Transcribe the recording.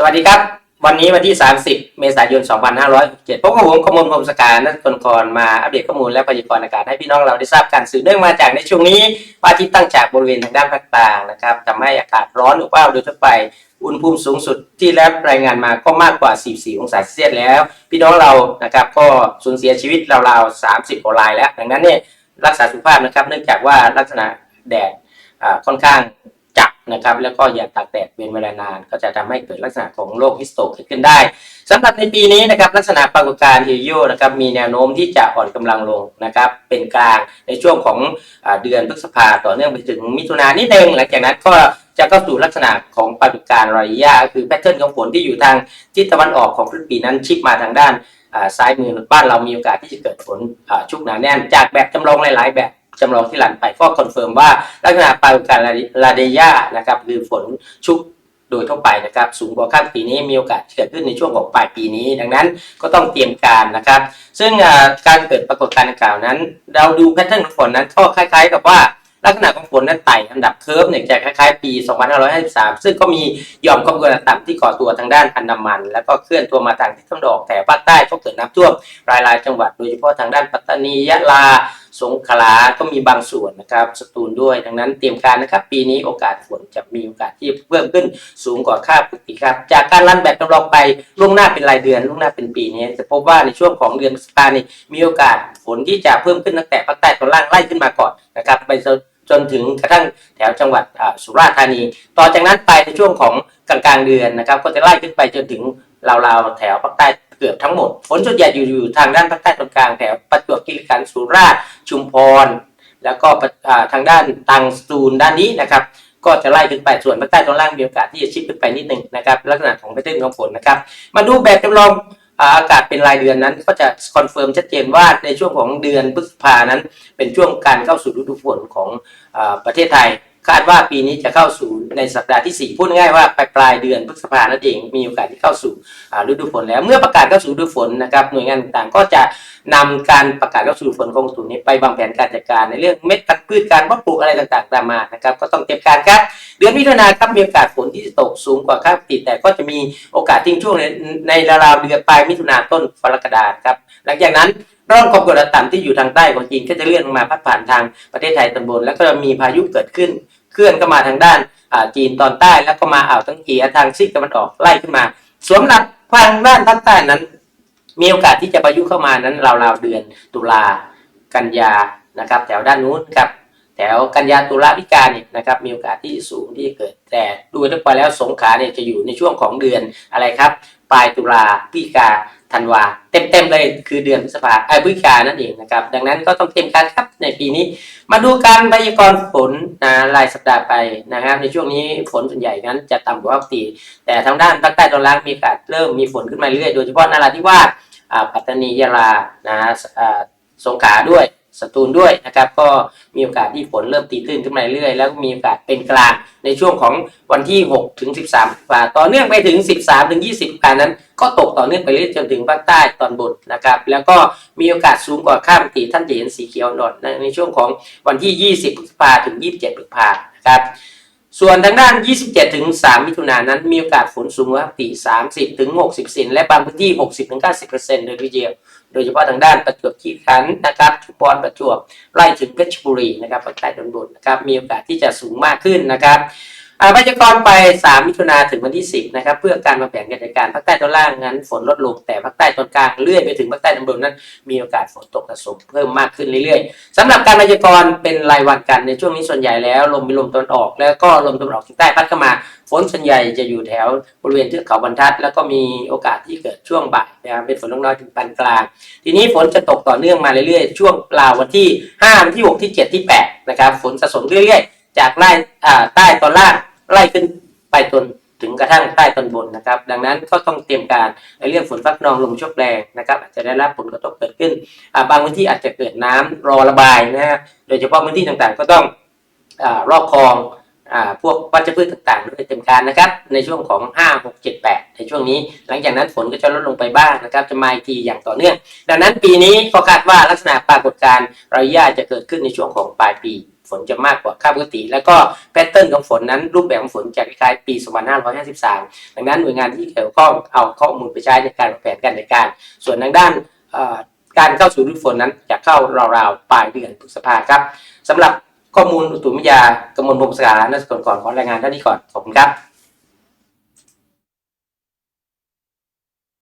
สวัสดีครับ วันนี้วันที่ 30 เมษายน 2567พบกับผมขมลพรมสการนักกรมาอัปเดตข้อมูลและพยากรณ์อากาศให้พี่น้องเราได้ทราบกันสืบเนื่องมาจากในช่วงนี้พระอาทิตย์ตั้งจากบริเวณทางด้านภาคกลางนะครับทำให้อากาศร้อนอบอ้าวโดยทั่วไปอุณหภูมิสูงสุดที่ได้รายงานมาก็มากกว่า 44 องศาเซลเซียสแล้ว พี่น้องเรานะครับก็สูญเสียชีวิตราวๆ 30กว่ารายแล้ว ดังนั้นเนี่ยรักษาสุขภาพนะครับเนื่องจากว่าลักษณะแดดค่อนข้าง นะครับ แล้วก็อย่าตากแดดเป็นเวลานาน ก็จะทำให้เกิดลักษณะของโรคฮิสโตกเกิดขึ้นได้สำหรับในปีนี้นะครับลักษณะปรากฏการณ์เฮโยนะครับมีแนวโน้มที่จะอ่อนกำลังลงนะครับเป็นกลางในช่วงของอเดือนพฤษภาต่อเนื่องไปถึงมิถุนายนนิดนึงหลังจากนั้นก็จะเข้าสู่ลักษณะของปรากฏการณ์รอยยะคือแพทเทิร์นของฝนที่อยู่ทางทิศตะวันออกของพฤษภีนั้นชิปมาทางด้านอ่าซ้ายมือบ้านเรามีโอกาสที่จะเกิดฝนชุกหนาแน่น จากแบบจำลองหลาย ๆ แบบ จำลองที่หลังไปก็คอนเฟิร์มว่าลักษณะปรากฏการณ์ลาเดียนะครับคือฝนชุกโดยทั่วไปนะครับสูงกว่าข้ามปีนี้มีโอกาสเกิดขึ้นในช่วงของปลายปีนี้ ดังนั้นก็ต้องเตรียมการนะครับ ซึ่งการเกิดปรากฏการณ์ดังกล่าวนั้น เราดูแพทเทิร์นของฝนนั้นก็คล้าย ๆ กับว่าลักษณะของฝนนั้นไต่อันดับเคิร์ฟเนี่ยจะคล้ายๆ ปี 2553 ซึ่งก็มีหย่อมความกดอากาศต่ำที่ก่อตัวทางด้านอันดามัน แล้วก็เคลื่อนตัวมาทางทิศตะวันออกแถบภาคใต้ก็เกิดน้ำท่วมรายๆจังหวัดโดยเฉพาะทางด้านปัตตานียะลา สงขลาก็มีบางส่วนนะครับ สตูลด้วย ดังนั้นเตรียมการนะครับ ปีนี้โอกาสฝนจะมีโอกาสที่เพิ่มขึ้นสูงกว่าค่าปกติครับ จากการรันแบบจำลองไปล่วงหน้าเป็นรายเดือนล่วงหน้าเป็นปีนี้ จะพบว่าในช่วงของเดือนพฤษภาคมนี้มีโอกาสฝนที่จะเพิ่มขึ้นตั้งแต่ภาคใต้ตอนล่างไล่ขึ้นมาก่อนนะครับไปจนถึงกระทั่งแถวจังหวัดสุราษฎร์ธานี ต่อจากนั้นไปในช่วงของกลางกลางๆเดือนนะครับ ก็จะไล่ขึ้นไปจนถึงราวๆแถวภาคใต้ เกือบทั้งหมด ฝนส่วนใหญ่อยู่อยู่ทางด้านภาคใต้ตอนกลางแถวประจวบคีรีขันธ์สุราษฎร์ชุมพร แล้วก็ทางด้านตังสตูลด้านนี้นะครับ ก็จะไล่ขึ้นไปส่วนภาคใต้ตอนล่างมีโอกาสที่จะชิดขึ้นไปนิดหนึ่งนะครับ ลักษณะของแพทเทิร์นของฝนนะครับ มาดูแบบจำลองอากาศเป็นรายเดือนนั้นก็จะคอนเฟิร์มชัดเจนว่าในช่วงของเดือนพฤษภานั้น เป็นช่วงการเข้าสู่ฤดูฝนของอประเทศไทย คาดว่าปีนี้จะเข้าสู่ในสัปดาห์ที่ 4 พูดง่ายว่าปลายปลายเดือนพฤษภานั่นเองมีโอกาสที่เข้าสู่ฤดูฝนแล้วเมื่อประกาศเข้าสู่ฤดูฝนนะครับหน่วยงานต่างก็จะนำการประกาศเข้าสู่ฝนของสูนนี้ไปวางแผนการจัดการในเรื่องเม็ดพันธุ์พืชการเพาะปลูกอะไรต่างๆตามมานะครับก็ต้องเตรียมการครับเดือนมิถุนายนครับมีโอกาสฝนที่จะตกสูงกว่าค่าปกติแต่ก็จะมีโอกาสทิ้งช่วงในในราวๆเดือนปลายมิถุนายนต้นกรกฎาคมครับหลังจากนั้นร่องความกดอากาศต่ำที่อยู่ทางใต้ของจีนก็จะเลื่อนลงมาพัดผ่านทางประเทศไทยตอนบน แล้วก็จะมีพายุเกิดขึ้น ลื่อนเข้ามาทางด้านจีนตอนใต้แล้วก็มาอ่าวตังเกียทางซีกตะวันออกไล่ขึ้นมา สวมหลักทางด้านภาคใต้นั้น มีโอกาสที่จะพายุเข้ามานั้นราวๆเดือนตุลากันยานะครับ แถวด้านนู้นครับแถวกันยาตุลาพิกาเนี่ยนะครับมีโอกาสที่สูงที่จะเกิด แต่ดูทั่วไปแล้วสงขาเนี่ยจะอยู่ในช่วงของเดือนอะไรครับ ปลายตุลาพิกา ธันวาเต็มๆเลยคือเดือนพฤษภาไอ้พฤศจิกานั่นเองนะครับ ดังนั้นก็ต้องเตรียมการครับในปีนี้ มาดูการพยากรณ์ฝนนะรายสัปดาห์ไปนะครับ ในช่วงนี้ฝนส่วนใหญ่นั้นจะต่ำกว่าปกติแต่ทางด้านภาคใต้ตอนล่างมีโอกาสเริ่มมีฝนขึ้นมาเรื่อยโดยเฉพาะนราธิวาสอ่าปัตตานียะลานะอ่าสงขลาด้วย สตูลด้วยนะครับก็มีโอกาสที่ฝนเริ่มตีตื้นขึ้นมาเรื่อยแล้วมีโอกาสเป็นกลางในช่วงของวันที่ 6 ถึง 13กว่าต่อเนื่องไปถึง 13 ถึง 20กว่านั้น ก็ตกต่อเนื่องไปเรื่อยจนถึงภาคใต้ตอนบนนะครับแล้วก็มีโอกาสสูงกว่าข้ามตีท่านจะเห็นสีเขียวหนดในช่วงของวันที่ 20พฤษภาถึง 27พฤษภานะครับ ส่วนทางด้าน 27 ถึง 3 มิถุนายนนั้น มีโอกาสฝนสูงกว่าปกติ30 ถึง 60เซนและบางพื้นที่ 60 ถึง 90%โดยทีเดียว โดยเฉพาะทางด้านประจวบขี้ขันธ์นะครับชุมพรประจวบไล่ถึงเพชรบุรีนะครับภาคใต้ตอนบนนะครับ มีโอกาสที่จะสูงมากขึ้นนะครับ พยากรณ์ไป 3 มิถุนาถึงวันที่ 10 นะครับ เพื่อการวางแผนการจัดการภาคใต้ตอนล่างนั้น ฝนลดลงแต่ภาคใต้ตอนกลางเลื่อยไปถึงภาคใต้ตอนบนนั้น มีโอกาสฝนตกสะสมเพิ่มมากขึ้นเรื่อยๆสำหรับการพยากรณ์เป็นรายวันกันในช่วงนี้ส่วนใหญ่แล้วลมมีลมตะวันออกแล้วก็ลมตะวันออกเฉียงใต้พัดเข้ามาฝนส่วนใหญ่จะอยู่แถวบริเวณเทือกเขาบรรทัด แล้วก็มีโอกาสที่เกิดช่วงบ่ายนะครับเป็นฝนเล็กน้อยถึงปานกลาง ทีนี้ฝนจะตกต่อเนื่องมาเรื่อยๆ ช่วงราววันที่5วันที่ 6 ที่ 7 ที่ 8 นะครับ ฝนสะสมเรื่อยๆ จากใต้ตอนล่าง ไล่ขึ้นไปจนถึงกระทั่งใต้ตอนบนนะครับ ดังนั้นก็ต้องเตรียมการในเรื่องฝนฟ้าขนองลมโชกแรงนะครับอาจจะได้รับผลกระทบเกิดขึ้นบางพื้นที่อาจจะเกิดน้ำรอระบายนะฮะโดยเฉพาะพื้นที่ต่างๆ ก็ต้องอรอบคลองอพวกวัชพืชต่างๆด้วยเต็มการนะครับ ในช่วงของ 5 6 7 8 ในช่วงนี้ หลังจากนั้นฝนก็จะลดลงไปบ้างนะครับ จะมาอีกทีอย่างต่อเนื่อง ดังนั้นปีนี้ก็คาดว่าลักษณะปรากฏการณ์รอยย่าจะเกิดขึ้นในช่วงของปลายปี ฝนจะมากกว่าค่าปกติ แล้วก็แพทเทิร์นของฝนนั้นรูปแบบของฝนจะคล้ายๆปี 2553 ดังนั้นหน่วยงานที่เกี่ยวข้องเอาข้อมูลไปใช้ในการวางแผนการจัดการ ส่วนทางด้านการเข้าสู่ฤดูฝนนั้นจะเข้าราวๆปลายเดือนพฤษภาครับสำหรับข้อมูลอุตุวิทยากำมลพงศกานักสกลก่อนขอรายงานเท่านี้ก่อนขอบคุณครับ